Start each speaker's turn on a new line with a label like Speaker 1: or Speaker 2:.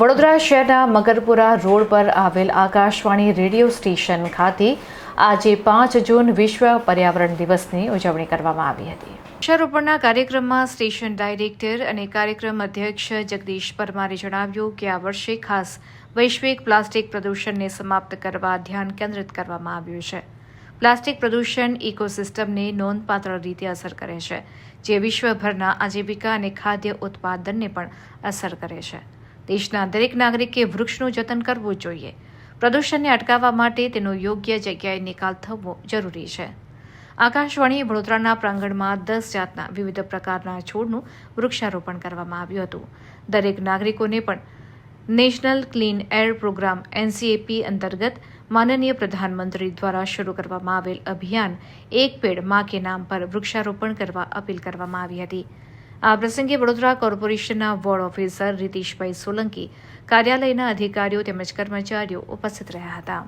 Speaker 1: વડોદરા શહેરના મગરપુરા રોડ પર આવેલ આકાશવાણી રેડિયો સ્ટેશન ખાતે આજે પાંચ જૂન વિશ્વ પર્યાવરણ દિવસની ઉજવણી કરવામાં આવી હતી. વૃક્ષારોપણના કાર્યક્રમમાં સ્ટેશન ડાયરેક્ટર અને કાર્યક્રમ અધ્યક્ષ જગદીશ પરમારે જણાવ્યું કે આ વર્ષે ખાસ વૈશ્વિક પ્લાસ્ટિક પ્રદૂષણને સમાપ્ત કરવા ધ્યાન કેન્દ્રિત કરવામાં આવ્યું છે. પ્લાસ્ટિક પ્રદૂષણ ઇકોસિસ્ટમને નોંધપાત્ર રીતે અસર કરે છે, જે વિશ્વભરના આજીવિકા અને ખાદ્ય ઉત્પાદનને પણ અસર કરે છે. દેશના દરેક નાગરિકે વૃક્ષનું જતન કરવું જોઈએ. પ્રદૂષણને અટકાવવા માટે તેનો યોગ્ય જગ્યાએ નિકાલ થવો જરૂરી છે. આકાશવાણી વડોદરાના પ્રાંગણમાં દસ જાતના વિવિધ પ્રકારના છોડનું વૃક્ષારોપણ કરવામાં આવ્યું હતું. દરેક નાગરિકોને પણ national clean air program NCAP અંતર્ગત માનનીય પ્રધાનમંત્રી દ્વારા શરૂ કરવામાં આવેલ અભિયાન એક પેડમાં કે નામ પર વૃક્ષારોપણ કરવા અપીલ કરવામાં આવી હતી. આ પ્રસંગે વડોદરા કોર્પોરેશનના વોર્ડ ઓફિસર રીતિશભાઈ સોલંકી, કાર્યાલયના અધિકારીઓ તેમજ કર્મચારીઓ ઉપસ્થિત રહ્યા હતા.